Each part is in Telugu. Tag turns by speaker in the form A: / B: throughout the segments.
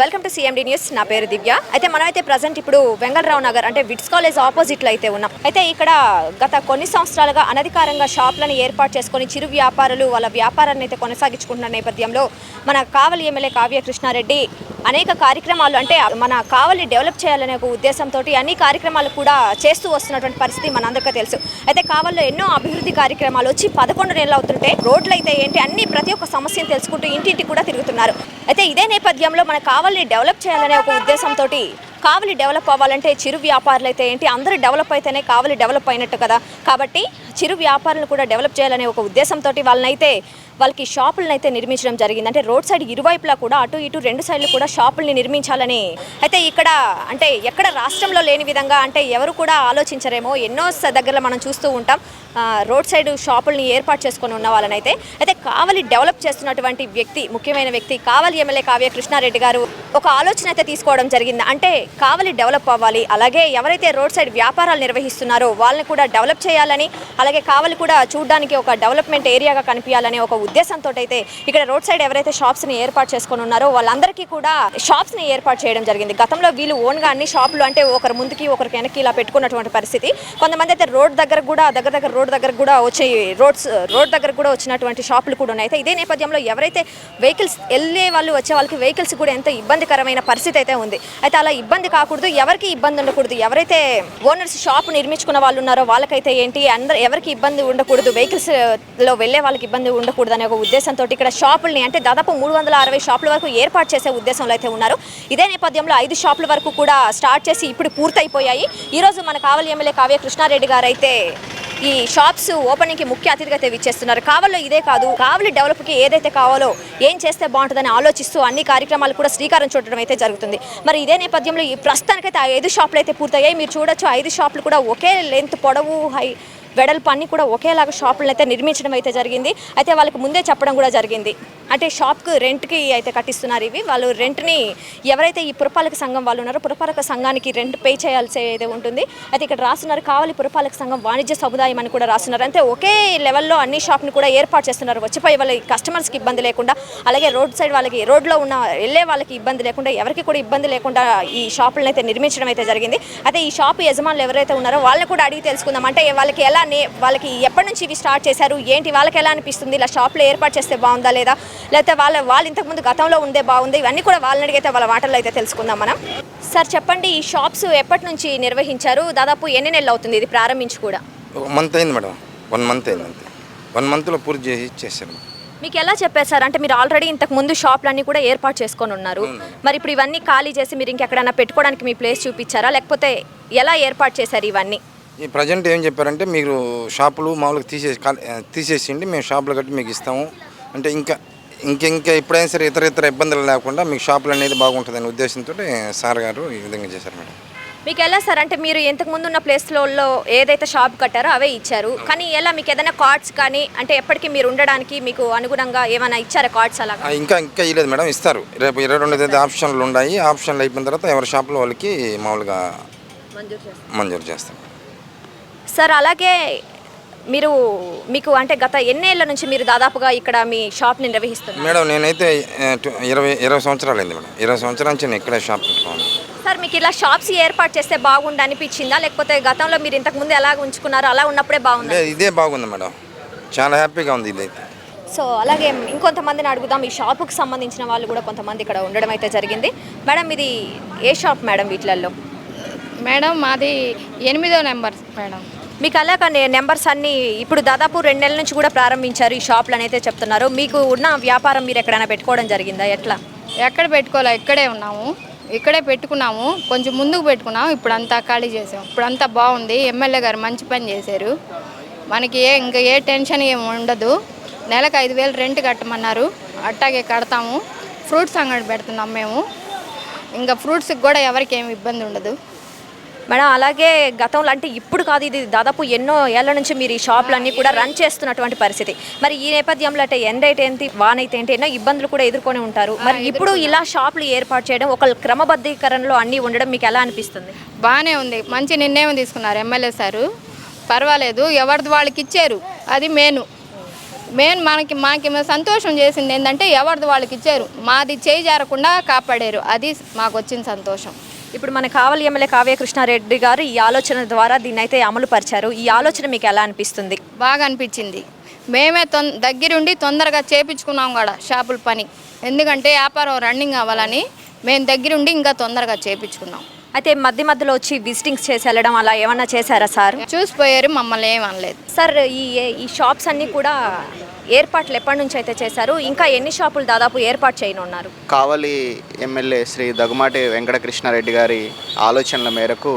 A: వెల్కమ్ టు సిఎండి న్యూస్ నా పేరు దివ్య. అయితే మనమైతే ప్రజెంట్ ఇప్పుడు వెంగళరావు నగర్ అంటే విట్స్ కాలేజ్ ఆపోజిట్లో అయితే ఉన్నాం. అయితే ఇక్కడ గత కొన్ని సంవత్సరాలుగా అనధికారంగా షాపులను ఏర్పాటు చేసుకొని చిరు వ్యాపారులు వాళ్ళ వ్యాపారాన్ని అయితే కొనసాగించుకుంటున్న నేపథ్యంలో మన కావలి ఎమ్మెల్యే కావ్య కృష్ణారెడ్డి అనేక కార్యక్రమాలు అంటే మన కావలి డెవలప్ చేయాలనే ఒక ఉద్దేశంతో అన్ని కార్యక్రమాలు కూడా చేస్తూ వస్తున్నటువంటి పరిస్థితి మనందరికీ తెలుసు. అయితే కావల్లో ఎన్నో అభివృద్ధి కార్యక్రమాలు వచ్చి పదకొండు నెలలు అవుతుంటే రోడ్లు అయితే ఏంటి అన్ని ప్రతి ఒక్క సమస్యను తెలుసుకుంటూ ఇంటింటి కూడా తిరుగుతున్నారు. అయితే ఇదే నేపథ్యంలో మన కావల్ని డెవలప్ చేయాలనే ఒక ఉద్దేశంతో కావలి డెవలప్ అవ్వాలంటే చిరు వ్యాపారులు అయితే ఏంటి? అందరూ డెవలప్ అయితేనే కావలి డెవలప్ అయినట్టు కదా. కాబట్టి చిరు వ్యాపారులను కూడా డెవలప్ చేయాలనే ఒక ఉద్దేశంతో వాళ్ళనైతే వాళ్ళకి షాపులను అయితే నిర్మించడం జరిగింది. అంటే రోడ్ సైడ్ ఇరువైపులా కూడా అటు ఇటు రెండు సైడ్లు కూడా షాపుల్ని నిర్మించాలని అయితే ఇక్కడ అంటే ఎక్కడ రాష్ట్రంలో లేని విధంగా అంటే ఎవరు కూడా ఆలోచించరేమో. ఎన్నో స- దగ్గరలో మనం చూస్తూ ఉంటాం. రోడ్ సైడ్ షాపుల్ని ఏర్పాటు చేసుకొని ఉన్న వాళ్ళనైతే. అయితే కావలి డెవలప్ చేస్తున్నటువంటి వ్యక్తి ముఖ్యమైన వ్యక్తి కావలి ఎమ్మెల్యే కావ్య కృష్ణారెడ్డి గారు ఒక ఆలోచన అయితే తీసుకోవడం జరిగింది. అంటే కావలి డెవలప్ అవ్వాలి అలాగే ఎవరైతే రోడ్ సైడ్ వ్యాపారాలు నిర్వహిస్తున్నారో వాళ్ళని కూడా డెవలప్ చేయాలని అలాగే కావలి కూడా చూడడానికి ఒక డెవలప్మెంట్ ఏరియాగా కనిపించాలనే ఒక ఉద్దేశంతో అయితే ఇక్కడ రోడ్ సైడ్ ఎవరైతే షాప్స్ని ఏర్పాటు చేసుకొని ఉన్నారో వాళ్ళందరికీ కూడా షాప్స్ని ఏర్పాటు చేయడం జరిగింది. గతంలో వీళ్ళు ఓన్గా అన్ని షాపులు అంటే ఒకరు ముందుకి ఒకరికి వెనక్కి ఇలా పెట్టుకున్నటువంటి పరిస్థితి. కొంతమంది అయితే రోడ్ దగ్గర కూడా దగ్గర దగ్గర రోడ్ దగ్గర కూడా వచ్చి రోడ్స్ రోడ్ దగ్గర కూడా వచ్చినటువంటి షాపులు కూడా ఉన్నాయి. అయితే ఇదే నేపథ్యంలో ఎవరైతే వెహికల్స్ వెళ్ళే వాళ్ళు వచ్చే వాళ్ళకి వెహికల్స్ కూడా ఎంతో ఇబ్బందికరమైన పరిస్థితి అయితే ఉంది. అయితే అలా ఇబ్బంది కాకూడదు ఎవరికి ఇబ్బంది ఉండకూడదు ఎవరైతే ఓనర్స్ షాప్ నిర్మించుకున్న వాళ్ళు ఉన్నారో వాళ్ళకైతే ఏంటి అందరు ఎవరికి ఇబ్బంది ఉండకూడదు వెహికల్స్లో వెళ్ళే వాళ్ళకి ఇబ్బంది ఉండకూడదు అనే ఒక ఉద్దేశంతో ఇక్కడ షాపుల్ని అంటే దాదాపు మూడు వందల అరవై షాపుల వరకు ఏర్పాటు చేసే ఉద్దేశంలో అయితే ఉన్నారు. ఇదే నేపథ్యంలో ఐదు షాపుల వరకు కూడా స్టార్ట్ చేసి ఇప్పుడు పూర్తయిపోయాయి. ఈ రోజు మన కావలి ఎమ్మెల్యే కావ్య కృష్ణారెడ్డి గారు అయితే ఈ షాప్స్ ఓపెనింగ్కి ముఖ్య అతిథిగా అయితే విచ్చేస్తున్నారు. ఇదే కాదు కావలి డెవలప్కి ఏదైతే కావాలో ఏం చేస్తే బాగుంటుందని ఆలోచిస్తూ అన్ని కార్యక్రమాలు కూడా శ్రీకారం చుట్టడం అయితే జరుగుతుంది. మరి ఇదే నేపథ్యంలో ఈ ప్రస్తుతానికైతే ఆ ఐదు షాపులు అయితే పూర్తయ్యాయి. మీరు చూడొచ్చు ఐదు షాపులు కూడా ఒకే లెంత్ పొడవు హై వెడల్పు అన్ని కూడా ఒకేలాగా షాపులను అయితే నిర్మించడం అయితే జరిగింది. అయితే వాళ్ళకి ముందే చెప్పడం కూడా జరిగింది. అంటే షాప్కి రెంట్కి అయితే కట్టిస్తున్నారు ఇవి. వాళ్ళు రెంట్ని ఎవరైతే ఈ పురపాలక సంఘం వాళ్ళు ఉన్నారో పురపాలక సంఘానికి రెంట్ పే చేయాల్సి అయితే ఉంటుంది. అయితే ఇక్కడ రాస్తున్నారు కావాలి పురపాలక సంఘం వాణిజ్య సముదాయం అని కూడా రాస్తున్నారు. అంటే ఒకే లెవెల్లో అన్ని షాప్ని కూడా ఏర్పాటు చేస్తున్నారు. వచ్చిపోయే వాళ్ళ కస్టమర్స్కి ఇబ్బంది లేకుండా అలాగే రోడ్ సైడ్ వాళ్ళకి రోడ్లో ఉన్న వెళ్ళే వాళ్ళకి ఇబ్బంది లేకుండా ఎవరికి కూడా ఇబ్బంది లేకుండా ఈ షాపులను అయితే నిర్మించడం అయితే జరిగింది. అయితే ఈ షాప్ యజమానులు ఎవరైతే ఉన్నారో వాళ్ళని కూడా అడిగి తెలుసుకుందాం. అంటే వాళ్ళకి ఎలా నే- వాళ్ళకి ఎప్పటి నుంచి ఇవి స్టార్ట్ చేశారు? ఏంటి? వాళ్ళకి ఎలా అనిపిస్తుంది? ఇలా షాప్లో ఏర్పాటు చేస్తే బాగుందా లేదా? లేకపోతే వాళ్ళ వాళ్ళు ఇంతకుముందు గతంలో ఉందే బాగుంది? ఇవన్నీ కూడా వాళ్ళని అడిగితే వాళ్ళ మాటల్లో అయితే తెలుసుకుందాం మనం. సార్ చెప్పండి ఈ షాప్స్ ఎప్పటి నుంచి నిర్వహించారు? దాదాపు ఎన్ని నెలలు అవుతుంది? ఇది ప్రారంభించి కూడా.
B: మంత్ అయింది మేడం. వన్ మంత్ అయింది అంతే. వన్ మంత్లో పూర్తి చేసి ఇచ్చేసారు.
A: మీకు ఎలా చెప్పారు సార్? అంటే మీరు ఆల్రెడీ ఇంతకు ముందు షాప్లన్నీ కూడా ఏర్పాటు చేసుకొని ఉన్నారు. మరి ఇప్పుడు ఇవన్నీ ఖాళీ చేసి మీరు ఇంకెక్కడైనా పెట్టుకోవడానికి మీ ప్లేస్ చూపించారా? లేకపోతే ఎలా ఏర్పాటు చేశారు ఇవన్నీ?
B: ఈ ప్రజెంట్ ఏం చెప్పారంటే మీరు షాపులు మామూలుగా తీసేసి తీసేసిండి మేము షాపులు కట్టి మీకు ఇస్తాము. అంటే ఇంకా ఇంక ఇంకా ఎప్పుడైనా సరే ఇతర ఇతర ఇబ్బందులు లేకుండా మీకు షాపులు అనేది బాగుంటుందనే ఉద్దేశంతో సార్ గారు ఈ విధంగా చేశారు మేడం.
A: మీకు ఎలా సార్ అంటే మీరు ఇంతకు ముందు ఉన్న ప్లేస్లలో ఏదైతే షాప్ కట్టారో అవే ఇచ్చారు. కానీ ఎలా మీకు ఏదైనా కార్డ్స్ కానీ అంటే ఎప్పటికీ మీరు ఉండడానికి మీకు అనుగుణంగా ఏమైనా ఇచ్చారా కార్డ్స్ అలాగా
B: ఆ, ఇంకా ఇంకా ఇవ్వలేదు మేడం ఇస్తారు. రేపు ఇరవై రెండు అయితే ఆప్షన్లు ఉన్నాయి. ఆప్షన్లు అయిపోయిన తర్వాత ఎవరి షాపులో వాళ్ళకి మామూలుగా మంజూరు చేస్తాం
A: సార్ అలాగే మీరు మీకు అంటే గత ఎన్నేళ్ళ నుంచి మీరు దాదాపుగా ఇక్కడ మీ షాప్ని నిర్వహిస్తున్నారు?
B: మేడం నేనైతే ఇరవై ఇరవై సంవత్సరాలు అయింది మేడం. ఇరవై సంవత్సరాల నుంచి నేను ఇక్కడే షాప్ పెట్టుకోవాలి
A: సార్ మీకు ఇలా షాప్స్ ఏర్పాటు చేస్తే బాగుండు అనిపించిందా? లేకపోతే గతంలో మీరు ఇంతకు ముందు ఎలా ఉంచుకున్నారో అలా ఉన్నప్పుడే బాగుందా?
B: ఇదే బాగుంది మేడం. చాలా హ్యాపీగా ఉంది ఇదైతే.
A: సో అలాగే ఇంకొంతమందిని అడుగుదాం. ఈ షాపుకి సంబంధించిన వాళ్ళు కూడా కొంతమంది ఇక్కడ ఉండడం అయితే జరిగింది. మేడం ఇది ఏ షాప్ మేడం వీటిలలో?
C: మేడం మాది ఎనిమిదో నెంబర్ మేడం.
A: మీకు అలాగే నెంబర్స్ అన్ని ఇప్పుడు దాదాపు రెండు నెలల నుంచి కూడా ప్రారంభించారు ఈ షాప్లు అయితే చెప్తున్నారు. మీకు ఉన్న వ్యాపారం మీరు ఎక్కడైనా పెట్టుకోవడం జరిగిందా? ఎట్లా?
C: ఎక్కడ పెట్టుకోలే ఇక్కడే ఉన్నాము. ఇక్కడే పెట్టుకున్నాము. కొంచెం ముందుకు పెట్టుకున్నాము. ఇప్పుడు అంతా ఖాళీ చేసాం. ఇప్పుడు అంతా బాగుంది. ఎమ్మెల్యే గారు మంచి పని చేశారు. మనకి ఏ ఇంకా ఏ టెన్షన్ ఏమి ఉండదు. నెలకు ఐదు వేలు రెంట్ కట్టమన్నారు. అట్టాగే కడతాము. ఫ్రూట్స్ అంగడి పెడుతున్నాం మేము. ఇంకా ఫ్రూట్స్కి కూడా ఎవరికి ఏమి ఇబ్బంది ఉండదు.
A: మేడం అలాగే గతంలో అంటే ఇప్పుడు కాదు ఇది దాదాపు ఎన్నో ఏళ్ళ నుంచి మీరు ఈ షాపులన్నీ కూడా రన్ చేస్తున్నటువంటి పరిస్థితి. మరి ఈ నేపథ్యంలో అంటే ఎండ అయితే ఏంటి వాన అయితే ఏంటి ఎన్నో ఇబ్బందులు కూడా ఎదుర్కొని ఉంటారు. మరి ఇప్పుడు ఇలా షాపులు ఏర్పాటు చేయడం ఒక క్రమబద్ధీకరణలో అన్నీ ఉండడం మీకు ఎలా అనిపిస్తుంది?
C: బాగానే ఉంది. మంచి నిర్ణయం తీసుకున్నారు ఎమ్మెల్యే సారు. పర్వాలేదు ఎవరిది వాళ్ళకి ఇచ్చారు అది మేను. మెయిన్ మనకి మాకి సంతోషం చేసింది ఏంటంటే ఎవరిది వాళ్ళకి ఇచ్చారు మాది చేయి జారకుండా కాపాడారు. అది మాకు వచ్చిన సంతోషం.
A: ఇప్పుడు మన కావలి ఎమ్మెల్యే కావ్య కృష్ణారెడ్డి గారు ఈ ఆలోచన ద్వారా దీన్ని అయితే అమలు పరిచారు. ఈ ఆలోచన మీకు ఎలా అనిపిస్తుంది?
C: బాగా అనిపించింది. మేమే తొం దగ్గరుండి తొందరగా చేపించుకున్నాం కూడా షాపుల పని. ఎందుకంటే వ్యాపారం రన్నింగ్ అవ్వాలని మేము దగ్గరుండి ఇంకా తొందరగా చేపించుకున్నాం.
A: అయితే మధ్య మధ్యలో వచ్చి విజిటింగ్స్ చేసి వెళ్ళడం అలా ఏమన్నా చేశారా సార్?
C: చూసిపోయారు మమ్మల్ని ఏం అనలేదు.
A: సార్ ఈ ఈ షాప్స్ అన్నీ కూడా ఏర్పాట్లు ఎప్పటి నుంచి అయితే చేశారు? ఇంకా ఎన్ని షాపులు దాదాపు ఏర్పాటు చేయనున్నారు?
D: కావలి ఎమ్మెల్యే శ్రీ దగ్గుమాటి వెంకటకృష్ణారెడ్డి గారి ఆలోచనల మేరకు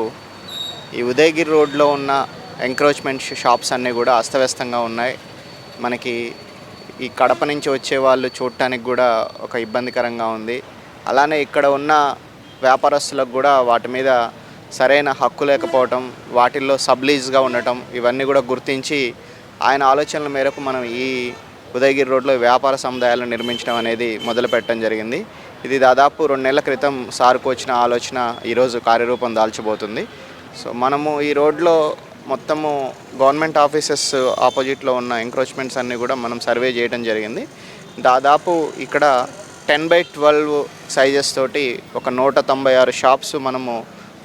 D: ఈ ఉదయగిరి రోడ్లో ఉన్న ఎంక్రోచ్మెంట్ షాప్స్ అన్నీ కూడా అస్తవ్యస్తంగా ఉన్నాయి. మనకి ఈ కడప నుంచి వచ్చే వాళ్ళు చూడటానికి కూడా ఒక ఇబ్బందికరంగా ఉంది. అలానే ఇక్కడ ఉన్న వ్యాపారస్తులకు కూడా వాటి మీద సరైన హక్కు లేకపోవటం వాటిల్లో సబ్లీజ్గా ఉండటం ఇవన్నీ కూడా గుర్తించి ఆయన ఆలోచనల మేరకు మనం ఈ ఉదయగిరి రోడ్లో వ్యాపార సముదాయాలను నిర్మించడం అనేది మొదలుపెట్టడం జరిగింది. ఇది దాదాపు రెండు నెలల క్రితం సార్కు వచ్చిన ఆలోచన ఈరోజు కార్యరూపం దాల్చబోతుంది సో మనము ఈ రోడ్లో మొత్తము గవర్నమెంట్ ఆఫీసెస్ ఆపోజిట్లో ఉన్న ఎంక్రోచ్మెంట్స్ అన్నీ కూడా మనం సర్వే చేయడం జరిగింది. దాదాపు ఇక్కడ టెన్ బై ట్వెల్వ్ సైజెస్ తోటి ఒక నూట తొంభై ఆరు షాప్స్ మనము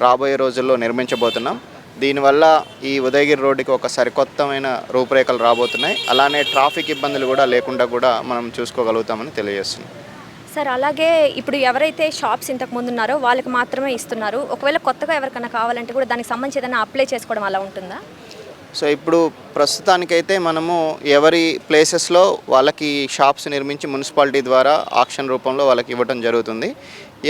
D: రాబోయే రోజుల్లో నిర్మించబోతున్నాం. దీనివల్ల ఈ ఉదయగిరి రోడ్డుకి ఒక సరికొత్తమైన రూపురేఖలు రాబోతున్నాయి. అలానే ట్రాఫిక్ ఇబ్బందులు కూడా లేకుండా కూడా మనం చూసుకోగలుగుతామని తెలియజేస్తుంది
A: సార్ అలాగే ఇప్పుడు ఎవరైతే షాప్స్ ఇంతకుముందు ఉన్నారో వాళ్ళకి మాత్రమే ఇస్తున్నారు. ఒకవేళ కొత్తగా ఎవరికైనా కావాలంటే కూడా దానికి సంబంధించి ఏదైనా అప్లై చేసుకోవడం అలా ఉంటుందా?
D: సో ఇప్పుడు ప్రస్తుతానికైతే మనము ఎవరి ప్లేసెస్లో వాళ్ళకి షాప్స్ నిర్మించి మున్సిపాలిటీ ద్వారా ఆక్షన్ రూపంలో వాళ్ళకి ఇవ్వటం జరుగుతుంది.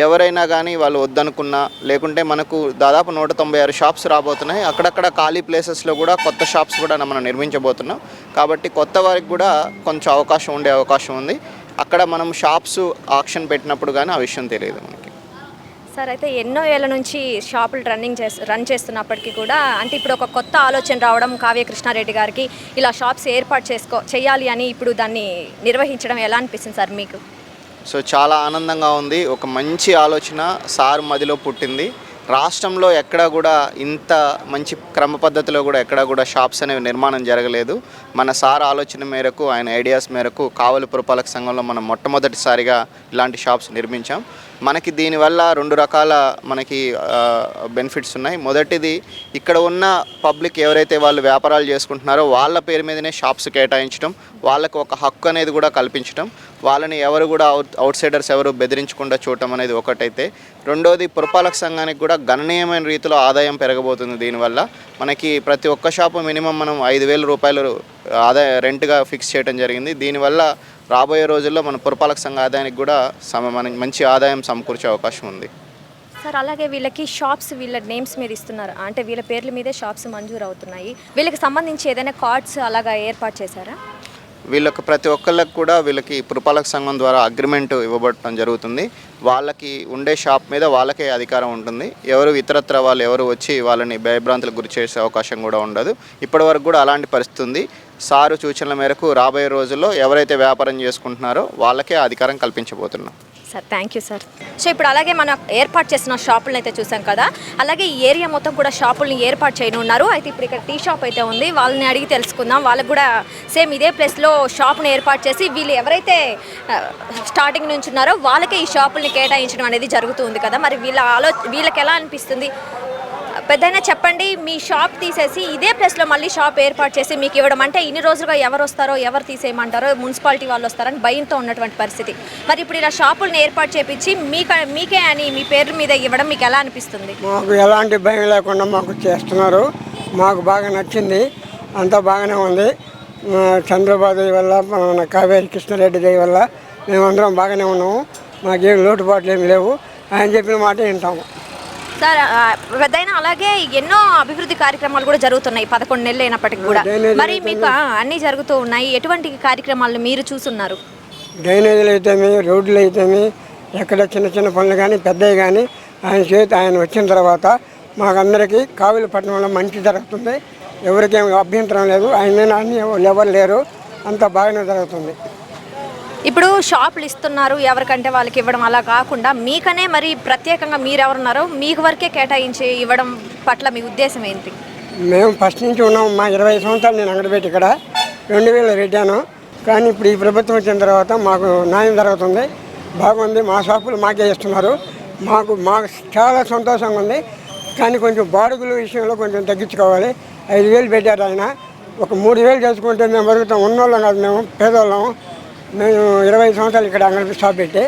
D: ఎవరైనా కానీ వాళ్ళు వద్దనుకున్నా లేకుంటే మనకు దాదాపు నూట తొంభై ఆరు షాప్స్ రాబోతున్నాయి. అక్కడక్కడ ఖాళీ ప్లేసెస్లో కూడా కొత్త షాప్స్ కూడా మనం నిర్మించబోతున్నాం. కాబట్టి కొత్త వారికి కూడా కొంచెం అవకాశం ఉండే అవకాశం ఉంది. అక్కడ మనం షాప్స్ ఆక్షన్ పెట్టినప్పుడు కానీ ఆ విషయం తెలియదు మనకి.
A: సార్ అయితే ఎన్నో ఏళ్ళ నుంచి షాపులు రన్నింగ్ చేస్తు రన్ చేస్తున్నప్పటికీ కూడా అంటే ఇప్పుడు ఒక కొత్త ఆలోచన రావడం కావ్య కృష్ణారెడ్డి గారికి ఇలా షాప్స్ ఏర్పాటు చేసుకో చేయాలి అని ఇప్పుడు దాన్ని నిర్వహించడం ఎలా అనిపిస్తుంది సార్ మీకు?
D: సో చాలా ఆనందంగా ఉంది. ఒక మంచి ఆలోచన సార్ మదిలో పుట్టింది. రాష్ట్రంలో ఎక్కడా కూడా ఇంత మంచి క్రమ పద్ధతిలో కూడా ఎక్కడా కూడా షాప్స్ అనేవి నిర్మాణం జరగలేదు. మన సార్ ఆలోచన మేరకు ఆయన ఐడియాస్ మేరకు కావలి పురపాలక సంఘంలో మనం మొట్టమొదటిసారిగా ఇలాంటి షాప్స్ నిర్మించాం. మనకి దీనివల్ల రెండు రకాల మనకి బెనిఫిట్స్ ఉన్నాయి. మొదటిది ఇక్కడ ఉన్న పబ్లిక్ ఎవరైతే వాళ్ళు వ్యాపారాలు చేసుకుంటున్నారో వాళ్ళ పేరు మీదనే షాప్స్ కేటాయించడం వాళ్ళకు ఒక హక్కు అనేది కూడా కల్పించడం. వాళ్ళని ఎవరు కూడా అవుట్ అవుట్ సైడర్స్ ఎవరు బెదిరించకుండా చూడటం అనేది ఒకటైతే. రెండోది పురపాలక సంఘానికి కూడా గణనీయమైన రీతిలో ఆదాయం పెరగబోతుంది దీనివల్ల. మనకి ప్రతి ఒక్క షాపు మినిమం మనం ఐదు వేల రూపాయలు ఆదాయ రెంట్గా ఫిక్స్ చేయడం జరిగింది. దీనివల్ల రాబోయే రోజుల్లో మన పురపాలక సంఘ ఆదాయానికి కూడా సమ మన మంచి ఆదాయం సమకూర్చే అవకాశం ఉంది.
A: సార్ అలాగే వీళ్ళకి షాప్స్ వీళ్ళ నేమ్స్ మీద ఇస్తున్నారు. అంటే వీళ్ళ పేర్ల మీదే షాప్స్ మంజూరు అవుతున్నాయి వీళ్ళకి సంబంధించి ఏదైనా కార్డ్స్ అలాగా ఏర్పాటు చేశారా?
D: వీళ్ళకి ప్రతి ఒక్కళ్ళకి కూడా వీళ్ళకి పురపాలక సంఘం ద్వారా అగ్రిమెంట్ ఇవ్వబడటం జరుగుతుంది. వాళ్ళకి ఉండే షాప్ మీద వాళ్ళకే అధికారం ఉంటుంది. ఎవరు ఇతరత్ర వాళ్ళు ఎవరు వచ్చి వాళ్ళని భయభ్రాంతులకు గురి చేసే అవకాశం కూడా ఉండదు. ఇప్పటి వరకు కూడా అలాంటి పరిస్థితి ఉంది. సారు సూచనల మేరకు రాబోయే రోజుల్లో ఎవరైతే వ్యాపారం చేసుకుంటున్నారో వాళ్ళకే అధికారం కల్పించబోతున్నాం.
A: Sir thank you sir so ఇప్పుడు అలాగే మనం ఏర్పాటు చేసిన షాపులను అయితే చూసాం కదా. అలాగే ఈ ఏరియా మొత్తం కూడా షాపులను ఏర్పాటు చేయనున్నారు అయితే ఇప్పుడు ఇక్కడ టీ షాప్ అయితే ఉంది. వాళ్ళని అడిగి తెలుసుకుందాం. వాళ్ళకి కూడా సేమ్ ఇదే ప్లేస్లో షాప్ను ఏర్పాటు చేసి వీళ్ళు ఎవరైతే స్టార్టింగ్ నుంచి ఉన్నారో వాళ్ళకే ఈ షాపుల్ని కేటాయించడం అనేది జరుగుతుంది కదా. మరి వీళ్ళ ఆలో వీళ్ళకి ఎలా అనిపిస్తుంది? పెద్దయినా చెప్పండి మీ షాప్ తీసేసి ఇదే ప్లేస్లో మళ్ళీ షాప్ ఏర్పాటు చేసి మీకు ఇవ్వడం అంటే ఇన్ని రోజులుగా ఎవరు వస్తారో ఎవరు తీసేయమంటారో మున్సిపాలిటీ వాళ్ళు వస్తారని భయంతో ఉన్నటువంటి పరిస్థితి. మరి ఇప్పుడు ఇలా షాపులను ఏర్పాటు చేపించి మీక మీకే అని మీ పేరు మీద ఇవ్వడం మీకు ఎలా అనిపిస్తుంది?
E: మాకు ఎలాంటి భయం లేకుండా మాకు చేస్తున్నారు. మాకు బాగా నచ్చింది. అంతా బాగానే ఉంది. చంద్రబాబు దయ వల్ల మన కావేరి కృష్ణారెడ్డి దయ వల్ల మేమందరం బాగానే ఉన్నాము. మాకేం లోటుపాట్లు ఏమి లేవు. ఆయన చెప్పిన మాట వింటాము.
A: సార్ పెద్దయినా అలాగే ఎన్నో అభివృద్ధి కార్యక్రమాలు కూడా జరుగుతున్నాయి పదకొండు నెలలు అయినప్పటికీ కూడా. మరి మీకు అన్నీ జరుగుతూ ఉన్నాయి. ఎటువంటి కార్యక్రమాలను మీరు చూసున్నారు
E: డ్రైనేజీలు అయితేమి రోడ్లు అయితేమి ఎక్కడ చిన్న చిన్న పనులు కానీ పెద్దవి కానీ ఆయన చేతి ఆయన వచ్చిన తర్వాత మాకందరికీ కావిలి పట్టణంలో మంచి జరుగుతుంది. ఎవరికేం అభ్యంతరం లేదు. ఆయన అన్ని ఎవరు లేరు. అంతా బాగానే జరుగుతుంది.
A: ఇప్పుడు షాపులు ఇస్తున్నారు ఎవరికంటే వాళ్ళకి ఇవ్వడం అలా కాకుండా మీకనే మరి ప్రత్యేకంగా మీరు ఎవరున్నారో మీకు వరకే కేటాయించి ఇవ్వడం పట్ల మీ ఉద్దేశం ఏంటి?
E: మేము ఫస్ట్ నుంచి ఉన్నాం మా ఇరవై సంవత్సరాలు నేను అంగడిపెట్టి ఇక్కడ రెండు వేలు పెట్టాను కానీ ఇప్పుడు ఈ ప్రభుత్వం వచ్చిన తర్వాత మాకు న్యాయం జరుగుతుంది. బాగుంది మా షాపులు మాకే ఇస్తున్నారు. మాకు మాకు చాలా సంతోషంగా ఉంది. కానీ కొంచెం బాడుగుల విషయంలో కొంచెం తగ్గించుకోవాలి. ఐదు వేలు పెట్టారు ఆయన. ఒక మూడు వేలు చేసుకుంటే మేము బతుకుతాం. ఉన్నోళ్ళం కాదు మేము పేదోళ్ళం. మేము ఇరవై ఐదు సంవత్సరాలు ఇక్కడ అంగడి షాప్ పెట్టి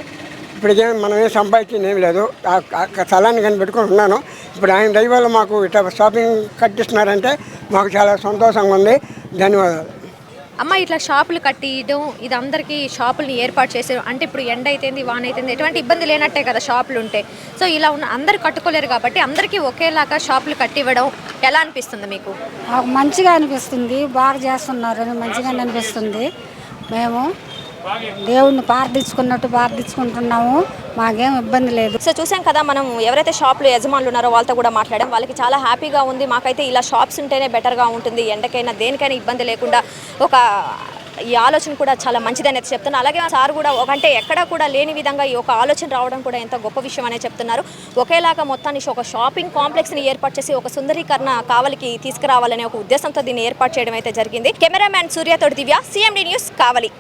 E: ఇప్పటికేం మనం ఏం సంపాదించింది ఏం లేదు. ఆ- స్థలాన్ని కనిపెట్టుకొని ఉన్నాను. ఇప్పుడు ఆయన దయ వల్ల మాకు ఇట్లా షాపింగ్ కట్టిస్తున్నారంటే మాకు చాలా సంతోషంగా ఉంది. ధన్యవాదాలు.
A: అమ్మ ఇట్లా షాపులు కట్టియడం ఇది అందరికీ షాపుల్ని ఏర్పాటు చేసే అంటే ఇప్పుడు ఎండ అయితేంది వాన అయితేంది ఎటువంటి ఇబ్బంది లేనట్టే కదా షాపులు ఉంటే. సో ఇలా ఉన్న అందరు కట్టుకోలేరు కాబట్టి అందరికీ ఒకేలాగా షాపులు కట్టివ్వడం ఎలా అనిపిస్తుంది మీకు?
F: మంచిగా అనిపిస్తుంది. బాగా చేస్తున్నారని మంచిగా అనిపిస్తుంది. మేము దేవుణ్ణి ప్రార్థించుకున్నట్టు ప్రార్థించుకుంటున్నాము. మాకేం ఇబ్బంది లేదు.
A: సో చూసాం కదా మనం ఎవరైతే షాప్లో యజమానులు ఉన్నారో వాళ్ళతో కూడా మాట్లాడాం. వాళ్ళకి చాలా హ్యాపీగా ఉంది. మాకైతే ఇలా షాప్స్ ఉంటేనే బెటర్గా ఉంటుంది. ఎండకైనా దేనికైనా ఇబ్బంది లేకుండా ఒక ఈ ఆలోచన కూడా చాలా మంచిదని అయితే చెప్తున్నారు అలాగే సార్ కూడా ఒకంటే ఎక్కడా కూడా లేని విధంగా ఈ ఒక ఆలోచన రావడం కూడా ఎంత గొప్ప విషయం అనే చెప్తున్నారు. ఒకేలాగా మొత్తాన్ని ఒక షాపింగ్ కాంప్లెక్స్ని ఏర్పాటు చేసి ఒక సుందరీకరణ కావలికి తీసుకురావాలనే ఒక ఉద్దేశంతో దీన్ని ఏర్పాటు చేయడం అయితే జరిగింది. కెమెరామ్యాన్ సూర్యతోటి దివ్య సిఎండి న్యూస్ కావలి.